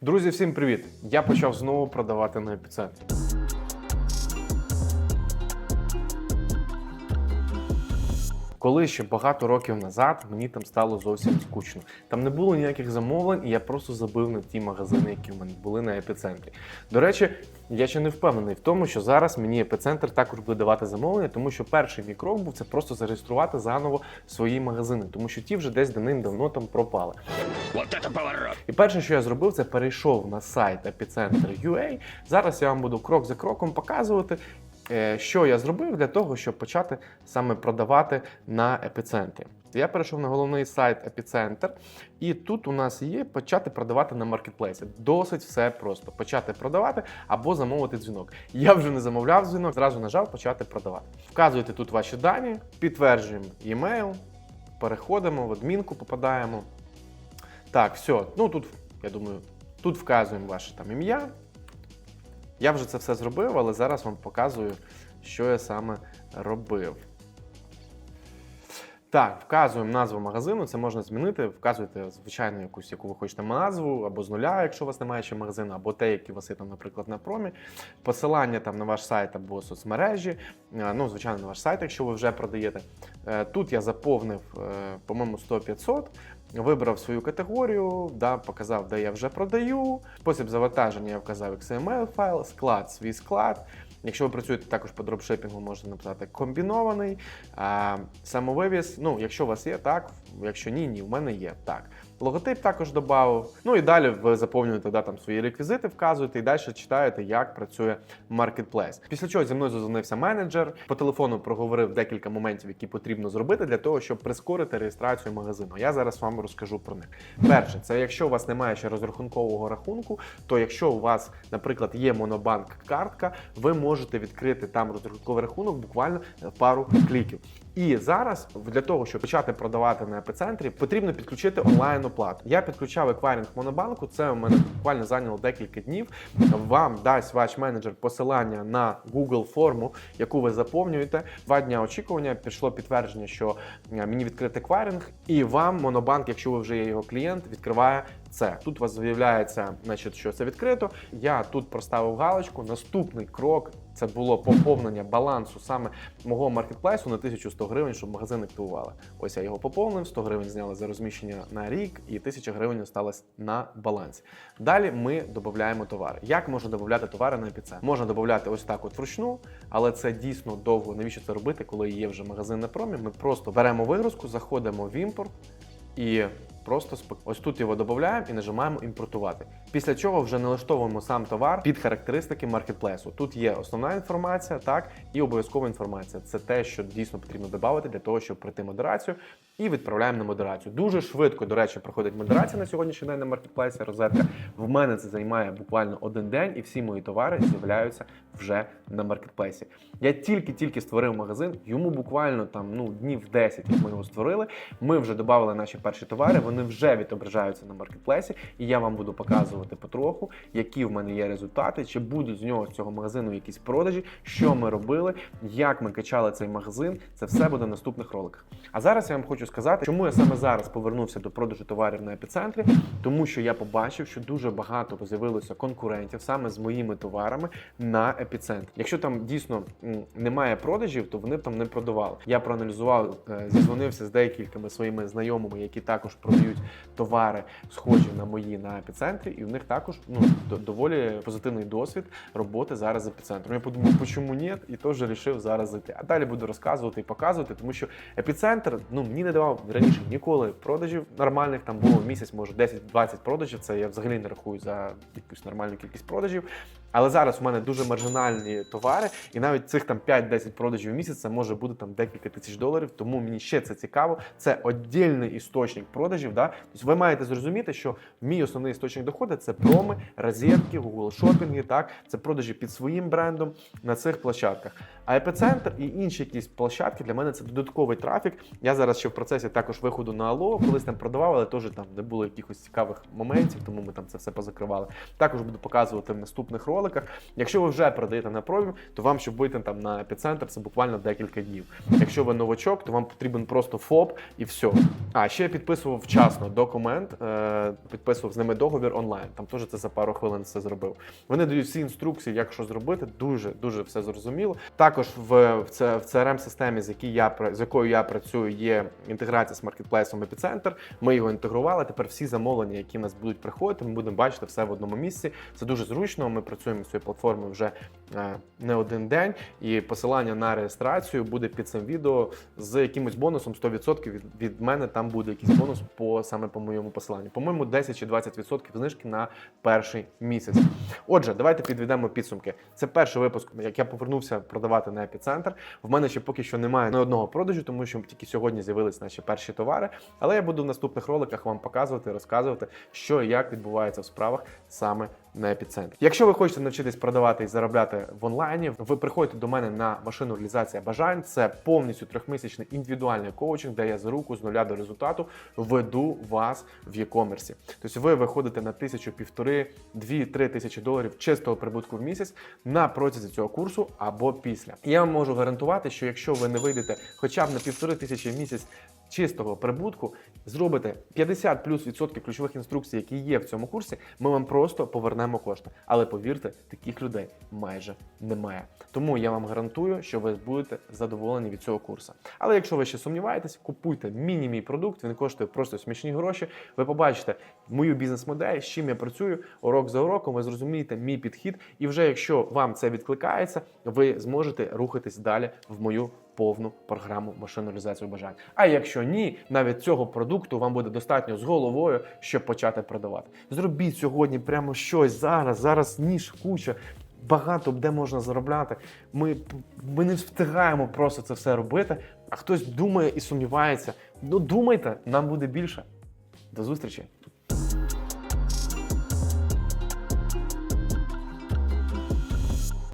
Друзі, всім привіт! Я почав знову продавати на епіцентрі. Коли ще багато років назад мені там стало зовсім скучно. Там не було ніяких замовлень, і я просто забив на ті магазини, які в мене були на епіцентрі. До речі, я ще не впевнений в тому, що зараз мені епіцентр також буде давати замовлення, тому що перший мій крок був це просто зареєструвати заново свої магазини, тому що ті вже десь давним-давно там пропали. Вот это поворот! І перше, що я зробив, це перейшов на сайт Epicenter.ua. Зараз я вам буду крок за кроком показувати, е, що я зробив для того, щоб почати саме продавати на епіцентрі. Я перейшов на головний сайт Epicenter, і тут у нас є почати продавати на маркетплейсі. Досить все просто. Почати продавати або замовити дзвінок. Я вже не замовляв дзвінок, зразу нажав почати продавати. Вказуєте тут ваші дані, підтверджуємо e-mail, переходимо в адмінку, попадаємо. Так, все. Ну тут, я думаю, тут вказуємо ваше там ім'я. Я вже це все зробив, але зараз вам показую, що я саме робив. Так, вказуємо назву магазину, це можна змінити. Вказуєте, звичайно, якусь, яку ви хочете назву, або з нуля, якщо у вас немає ще магазину, або те, які у вас є там, наприклад, на промі. Посилання там на ваш сайт або соцмережі. Е, Ну, звичайно, на ваш сайт, якщо ви вже продаєте. Е, Тут я заповнив, е, по-моєму, 100-500. Вибрав свою категорію, да, показав, де я вже продаю. Спосіб завантаження я вказав XML файл, склад, свій склад. Якщо ви працюєте також по дропшипінгу, можете написати комбінований. А, самовивіз, ну, якщо у вас є, так. Якщо ні, ні, в мене є так. Логотип також додав. Ну і далі ви заповнюєте да, там свої реквізити, вказуєте і далі читаєте, як працює маркетплейс. Після чого зі мною зазвонився менеджер. По телефону проговорив декілька моментів, які потрібно зробити для того, щоб прискорити реєстрацію магазину. Я зараз вам розкажу про них. Перше, це якщо у вас немає ще розрахункового рахунку, то якщо у вас, наприклад, є монобанк картка, ви можете відкрити там розрахунковий рахунок буквально пару кліків. І зараз для того, щоб почати продавати на епіцентрі, потрібно підключити онлайн оплату. Я підключав еквайринг монобанку. Це у мене буквально зайняло декілька днів. Вам дасть ваш менеджер посилання на Google форму, яку ви заповнюєте. Два дня очікування пішло підтвердження, що мені відкрити еквайринг, і вам монобанк, якщо ви вже є його клієнт, відкриває це. Тут у вас з'являється, значить, що це відкрито. Я тут проставив галочку. Наступний крок це було поповнення балансу саме мого маркетплейсу на 1100 гривень, щоб магазин активували. Ось я його поповнив, 100 гривень зняли за розміщення на рік, і 1000 гривень осталось на балансі. Далі ми додаємо товари. Як можна додати товари на епіцентр? Можна додати ось так от вручну, але це дійсно довго. Навіщо це робити, коли є вже магазин на промі? Ми просто беремо вигрузку, заходимо в імпорт і просто спок- ось тут його додаємо і нажимаємо імпортувати. Після чого вже налаштовуємо сам товар під характеристики маркетплейсу. Тут є основна інформація, так і обов'язкова інформація. Це те, що дійсно потрібно додати для того, щоб пройти модерацію, і відправляємо на модерацію. Дуже швидко, до речі, проходить модерація на сьогоднішній день на маркетплейсі. Розетка в мене це займає буквально один день, і всі мої товари з'являються вже на маркетплейсі. Я тільки-тільки створив магазин, йому буквально там ну днів 10, як ми його створили. Ми вже додали наші перші товари, вони вже відображаються на маркетплейсі, і я вам буду показувати потроху, які в мене є результати, чи будуть з нього з цього магазину якісь продажі, що ми робили, як ми качали цей магазин. Це все буде в наступних роликах. А зараз я вам хочу сказати, чому я саме зараз повернувся до продажу товарів на епіцентрі, тому що я побачив, що дуже багато з'явилося конкурентів саме з моїми товарами на епіцентрі. Якщо там дійсно немає продажів, то вони б там не продавали. Я проаналізував, е, зізвонився з деякими своїми знайомими, які також продають товари, схожі на мої на епіцентрі, і в них також ну доволі позитивний досвід роботи зараз з епіцентром. Я подумав, чому ні, і теж вирішив зараз зайти. А далі буду розказувати і показувати, тому що епіцентр ну мені не давав раніше ніколи продажів нормальних. Там було місяць, може 10-20 продажів. Це я взагалі не рахую за якусь нормальну кількість продажів. Але зараз у мене дуже маржинальні товари, і навіть цих там 5-10 продажів в місяць це може бути там декілька тисяч доларів. Тому мені ще це цікаво. Це віддільний істочник продажів. Да? Тобто ви маєте зрозуміти, що мій основний істочник доходу це проми, розетки, Google шопінги, так це продажі під своїм брендом на цих площадках. А епіцентр і інші якісь площадки для мене це додатковий трафік. Я зараз ще в процесі також виходу на Алло, колись там продавав, але теж там не було якихось цікавих моментів, тому ми там це все позакривали. Також буду показувати в наступних роликах. Якщо ви вже продаєте на промі, то вам, щоб вийти там на епіцентр, це буквально декілька днів. Якщо ви новачок, то вам потрібен просто ФОП і все. А ще я підписував вчасно документ, е, підписував з ними договір онлайн. Там теж це за пару хвилин все зробив. Вони дають всі інструкції, як що зробити. Дуже дуже все зрозуміло. Також в, в, в CRM-системі, з якій я з якою я працюю, є інтеграція з маркетплейсом Епіцентр. Ми його інтегрували. Тепер всі замовлення, які в нас будуть приходити, ми будемо бачити все в одному місці. Це дуже зручно. Ми працюємо з цією платформи вже не один день, і посилання на реєстрацію буде під цим відео з якимось бонусом 100% від, від мене. Там буде якийсь бонус по саме по моєму посиланню. По-моєму, 10 чи 20% знижки на перший місяць. Отже, давайте підведемо підсумки. Це перший випуск, як я повернувся продавати на епіцентр. В мене ще поки що немає ні одного продажу, тому що тільки сьогодні з'явились наші перші товари. Але я буду в наступних роликах вам показувати, розказувати, що і як відбувається в справах саме на епіцентр. Якщо ви хочете навчитись продавати і заробляти в онлайні, ви приходите до мене на машину реалізація бажань. Це повністю трьохмісячний індивідуальний коучинг, де я за руку з нуля до результату веду вас в e-commerce. Тобто ви виходите на тисячу, півтори, дві, три тисячі доларів чистого прибутку в місяць на протязі цього курсу або після. Я вам можу гарантувати, що якщо ви не вийдете хоча б на півтори тисячі в місяць чистого прибутку, зробите 50 плюс відсотків ключових інструкцій, які є в цьому курсі, ми вам просто повернемо кошти. Але повірте, таких людей майже немає. Тому я вам гарантую, що ви будете задоволені від цього курсу. Але якщо ви ще сумніваєтесь, купуйте міні-мій продукт, він коштує просто смішні гроші. Ви побачите мою бізнес-модель, з чим я працюю урок за уроком. Ви зрозумієте мій підхід, і вже якщо вам це відкликається, ви зможете рухатись далі в мою повну програму машинну бажань. А якщо ні, навіть цього продукту вам буде достатньо з головою, щоб почати продавати. Зробіть сьогодні прямо щось зараз. Зараз ніж куча. Багато де можна заробляти. Ми, ми не встигаємо просто це все робити. А хтось думає і сумнівається. Ну думайте, нам буде більше. До зустрічі!